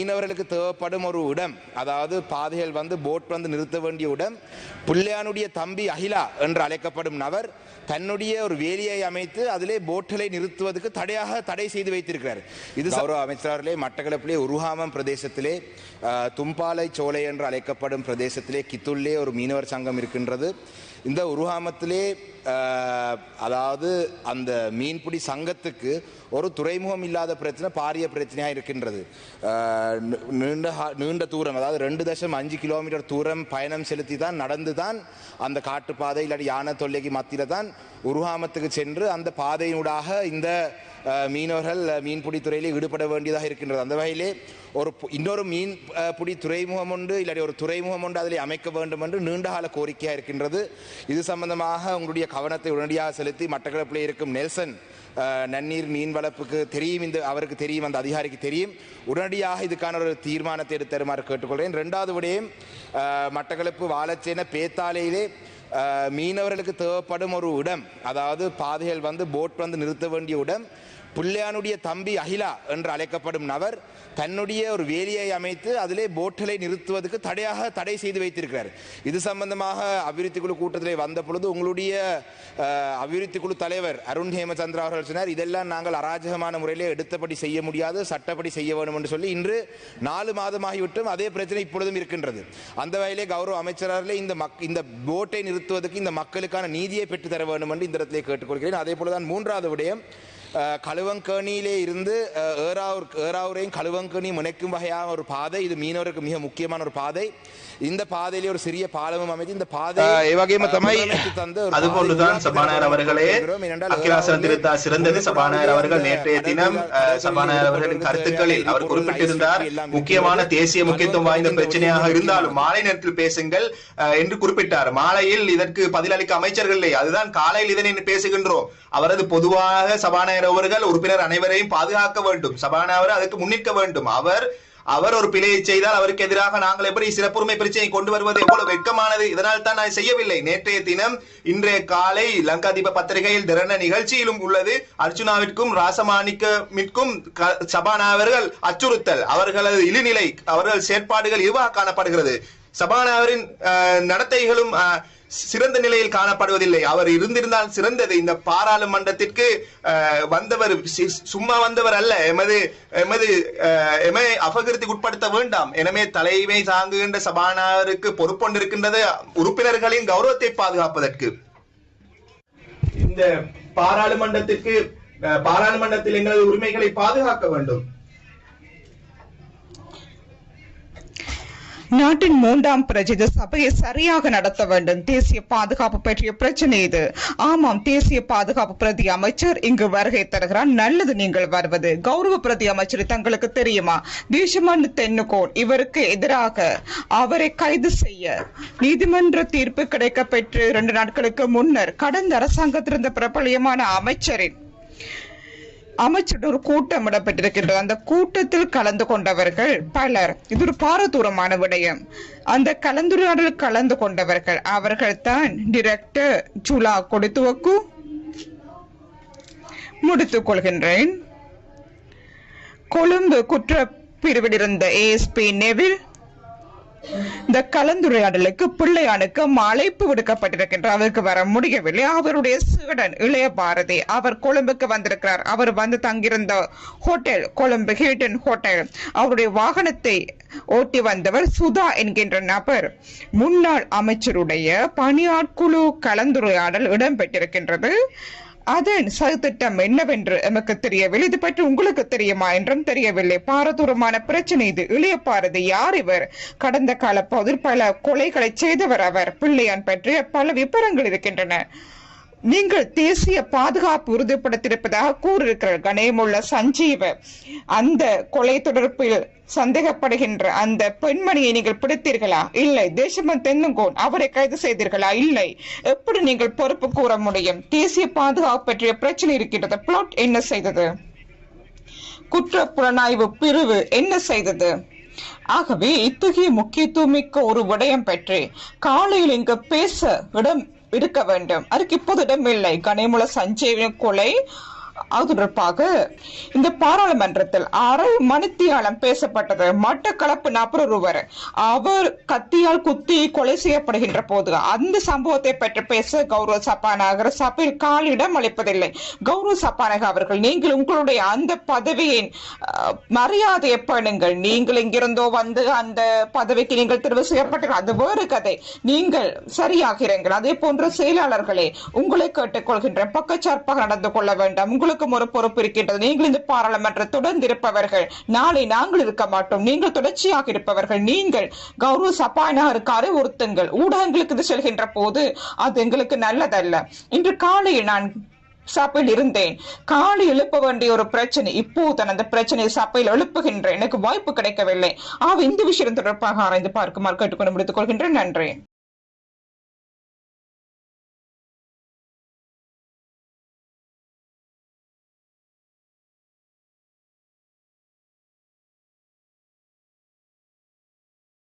மீனவர்களுக்கு தேவைப்படும் ஒரு இடம் அதாவது பாதைகள் வந்து போட் வந்து நிறுத்த வேண்டிய இடம் பிள்ளையானுடைய தம்பி அகிலா என்று அழைக்கப்படும் நபர் தன்னுடைய ஒரு வேலியை அமைத்து அதிலே போட்களை நிறுத்துவதற்கு தடையாக தடை செய்து வைத்திருக்கிறார். இது சௌரவ அமைச்சரவர்களே மட்டக்களப்பிலே உருகாமம் பிரதேசத்திலே தும்பாலை சோலை என்று அழைக்கப்படும் பிரதேசத்திலே கித்துள்ளே ஒரு மீனவர் சங்கம் இருக்கின்றது. இந்த உருகாமத்திலே அதாவது அந்த மீன்பிடி சங்கத்துக்கு ஒரு துறைமுகம் இல்லாத பிரச்சனை பாரிய பிரச்சனையாக இருக்கின்றது. நீண்ட ஹா- நீண்ட தூரம் அதாவது ரெண்டு தசம் அஞ்சு கிலோமீட்டர் தூரம் பயணம் செலுத்தி தான் நடந்து தான் அந்த காட்டுப்பாதை இல்லாட்டி யானை தொல்லைக்கு மத்தியில் தான் உருகாமத்துக்கு சென்று அந்த பாதையினூடாக இந்த மீனவர்கள் மீன்பிடித்துறையிலே மீன்பிடி துறையிலே ஈடுபட வேண்டியதாக இருக்கின்றது. அந்த வகையிலே ஒரு இன்னொரு மீன் பிடி துறைமுகம் உண்டு இல்லாட்டி ஒரு துறைமுகம் உண்டு அதில் அமைக்க வேண்டும் என்று நீண்டகால கோரிக்கையாக இருக்கின்றது. இது சம்பந்தமாக உங்களுடைய கவனத்தை உடனடியாக செலுத்தி மட்டக்களப்பிலே இருக்கும் நெல்சன் நன்னீர் மீன் வளர்ப்புக்கு தெரியும் இந்த அவருக்கு தெரியும் அந்த அதிகாரிக்கு தெரியும். உடனடியாக இதுக்கான ஒரு தீர்மானத்தை எடுத்து தருமாறு கேட்டுக்கொள்கிறேன். ரெண்டாவது விடையும் மட்டக்களப்பு வாழச்சேன பேத்தாலையிலே மீனவர்களுக்கு தேவைப்படும் ஒரு இடம் அதாவது பாதைகள் வந்து போட் வந்து நிறுத்த வேண்டிய இடம் பிள்ளையானுடைய தம்பி அகிலா என்று அழைக்கப்படும் நபர் தன்னுடைய ஒரு வேலியை அமைத்து அதிலே போட்டலை நிறுத்துவதற்கு தடையாக தடை செய்து வைத்திருக்கிறார். இது சம்பந்தமாக அபிவிருத்தி குழு கூட்டத்தில் வந்த பொழுது உங்களுடைய அபிவிருத்தி குழு தலைவர் அருண் ஹேமச்சந்திரா அவர்கள் சொன்னார் இதெல்லாம் நாங்கள் அராஜகமான முறையிலே எடுத்தபடி செய்ய முடியாது சட்டப்படி செய்ய வேண்டும் என்று சொல்லி இன்று நாலு மாதமாகிவிட்டும் அதே பிரச்சனை இப்பொழுதும் இருக்கின்றது. அந்த வகையிலே கௌரவ அமைச்சர்களே இந்த மக் இந்த போட்டை நிறுத்துவதற்கு இந்த மக்களுக்கான நீதியை பெற்றுத்தர வேண்டும் என்று இந்த இடத்திலே கேட்டுக்கொள்கிறேன். அதே போலதான் மூன்றாவது விடயம் களுவங்கேணியிலே இருந்து ஏறாவூர் ஏறாவூரையும் களுவங்கேணியும் இணைக்கும் வகையான ஒரு பாதை இது மீனவருக்கு மிக முக்கியமான ஒரு பாதை இந்த பாதையிலே ஒரு சிறிய பாலமும் அமைத்து இந்த பாதை வகையும் தந்து அவர்களே அக்கிலாசன திருத்தா சிறந்தது சபாநாயகர் அவர்கள் நேற்றைய தினம் சபாநாயகர் அவர்களின் கருத்துக்களில் அவர் குறிப்பிட்டிருந்தார் முக்கியமான தேசிய முக்கியத்துவம் வாய்ந்த பிரச்சனையாக இருந்தாலும் மாலை நேரத்தில் பேசுங்கள் என்று குறிப்பிட்டார். மாலையில் இதற்கு பதிலளிக்க அமைச்சர்கள் இல்லை. அதுதான் காலையில் இதனை பேசுகின்றோம். அவரது பொதுவாக சபாநாயகர் அவர்கள் உறுப்பினர் அனைவரையும் பாதுகாக்க வேண்டும். சபாநாயகர் அதற்கு முன்னிற்க வேண்டும். அவர் அவர் ஒரு பிழையை செய்தால் அவருக்கு எதிராக நாங்கள் எப்படி சிறப்புரிமை பிரச்சனையை கொண்டு வருவது எவ்வளவு வெட்கமானது? இதனால் தான் நான் செய்யவில்லை. நேற்றைய தினம் இன்றைய காலை லங்காதீப பத்திரிகையில் திறன நிகழ்ச்சியிலும் உள்ளது. அர்ஜுனாவிற்கும் ராசமாணிக்கமிற்கும் சபாநாயகர்கள் அச்சுறுத்தல். அவர்களது இழிநிலை அவர்கள் செயற்பாடுகள் இதுவாக காணப்படுகிறது. சபாநாயகரின் நடத்தைகளும் அஹ், சிறந்த நிலையில் காணப்படுவதில்லை. அவர் இருந்திருந்தால் சிறந்தது. இந்த பாராளுமன்றத்திற்கு வந்தவர் சும்மா வந்தவர் அல்ல. எமது எமது எமை அபகிருத்திக்கு உட்படுத்த வேண்டாம். எனவே தலைமை தாங்குகின்ற சபாநாயகருக்கு பொறுப்பொண்டிருக்கின்றது உறுப்பினர்களின் கௌரவத்தை பாதுகாப்பதற்கு. இந்த பாராளுமன்றத்திற்கு அஹ், பாராளுமன்றத்தில் எங்களது உரிமைகளை பாதுகாக்க வேண்டும். நாட்டின் மூன்றாம் பிரஜித சபையை சரியாக நடத்த வேண்டும். தேசிய பாதுகாப்பு பற்றிய பிரச்சனை இது. ஆமாம் தேசிய பாதுகாப்பு பிரதி அமைச்சர் இங்கு வருகை தருகிறார். நல்லது நீங்கள் வருவது. கௌரவ பிரதி அமைச்சர் தங்களுக்கு தெரியுமா? தேசமன் தென்னுகோன் இவருக்கு எதிராக அவரை கைது செய்ய நீதிமன்ற தீர்ப்பு கிடைக்க பெற்று இரண்டு நாட்களுக்கு முன்னர் கடந்த அரசாங்கத்திலிருந்த பிரபலியமான அமைச்சரின் அமைச்சர் ஒரு கூட்டம் இடம்பெற்றிருக்கின்றது. அந்த கூட்டத்தில் கலந்து கொண்டவர்கள் பலர். இது ஒரு பாரதூரமான விடயம். அந்த கலந்துரையாடல் கலந்து கொண்டவர்கள் அவர்கள் தான் டிரெக்டர் ஜூலா கொடுத்துவக்கு முடித்துக் கொள்கின்றேன். கொழும்பு குற்ற பிரிவில் இருந்த ஏஎஸ்பி நெவில் இந்த கலந்துரையாடலுக்கு பிள்ளையானுக்கு அழைப்பு விடுக்கப்பட்டிருக்கின்ற அவருக்கு வர முடியவில்லை. அவருடைய சீடன் இளைய பாரதி அவர் கொழும்புக்கு வந்திருக்கிறார். அவர் வந்து தங்கியிருந்த ஹோட்டல் கொழும்பு ஹில்டன் ஹோட்டல். அவருடைய வாகனத்தை ஓட்டி வந்தவர் சுதா என்கின்ற நபர். முன்னாள் அமைச்சருடைய பணியாட்குழு கலந்துரையாடல் இடம்பெற்றிருக்கின்றது. அதன் சதித்திட்டம் என்னவென்று எமக்கு தெரியவில்லை. இது பற்றி உங்களுக்கு தெரியுமா என்றும் தெரியவில்லை. பாரதூரமான பிரச்சனை இது. இளைய பாரதி யார் இவர்? கடந்த கால பகுதியில் பல கொலைகளை செய்தவர் அவர். பிள்ளையான் பற்றிய பல விபரங்கள் இருக்கின்றன. நீங்கள் தேசிய பாதுகாப்பு உறுதிப்படுத்தியிருப்பதாக கூறியிருக்கிறார் கணேமுள்ள சஞ்சீவ அந்த கொலை தொடர்பில் சந்தேகப்படுகின்ற அந்த பெண்மணியை நீங்கள் பிடித்தீர்களா? இல்லை. தேசமன் தென்னுங்கோன் அவரை கைது செய்தீர்களா? இல்லை. எப்படி நீங்கள் பொறுப்பு கூற முடியும்? தேசிய பாதுகாப்பு பற்றிய பிரச்சனை இருக்கின்றது. பிளாட் என்ன செய்தது? குற்ற புலனாய்வு பிரிவு என்ன செய்தது? ஆகவே இத்தகைய முக்கியத்துவமிக்க ஒரு விடயம் பற்றி காலையில் இங்கு பேச இடம் இருக்க வேண்டும். அதுக்கு இப்போது இடமில்லை. கனிமுல சஞ்சீவின் கொலை தொடர்பாக இந்த பாராளுமன்றத்தில் அரை மணித்தியாலம் பேசப்பட்டது. மட்டக்களப்பு நபர் ஒருவர் அவர் கத்தியால் குத்தி கொலை செய்யப்படுகின்ற போது அந்த சம்பவத்தை பற்றி பேச கௌரவ சபாநாயகர் சபையில் காலிடம் அளிப்பதில்லை. கௌரவ சபாநாயகர் அவர்கள் நீங்கள் உங்களுடைய அந்த பதவியின் மரியாதை மரியாதையை பண்ணுங்கள் நீங்கள் எங்கிருந்தோ வந்து அந்த பதவிக்கு நீங்கள் தெரிவு செய்யப்பட்டீர்கள். அது வேறு கதை. நீங்கள் சரியாகிறீர்கள். அதே போன்ற செயலாளர்களே உங்களை கேட்டுக்கொள்கின்ற பக்கச்சார்பாக நடந்து கொள்ள வேண்டாம். உங்களுக்கும் ஒரு பொறுப்பு இருக்கின்றது. நீங்கள் இந்த பாராளுமன்ற தொடர்ந்து இருப்பவர்கள் நாளை நாங்கள் இருக்க மாட்டோம். நீங்கள் தொடர்ச்சியாக இருப்பவர்கள். நீங்கள் கௌரவ சபாநாயகருக்கு அறிவுறுத்துங்கள் ஊடகங்களுக்கு இது செல்கின்ற போது அது எங்களுக்கு நல்லதல்ல. இன்று காலையில் நான் சபையில் இருந்தேன். காலை எழுப்ப வேண்டிய ஒரு பிரச்சனை இப்போது நான் அந்த பிரச்சனையை சபையில் எழுப்புகின்றேன் எனக்கு வாய்ப்பு கிடைக்கவில்லை. ஆக இந்த விஷயம் தொடர்பாக ஆராய்ந்து பார்க்குமாறு கேட்டுக்கொண்டு முடித்துக் கொள்கின்றேன். நன்றி.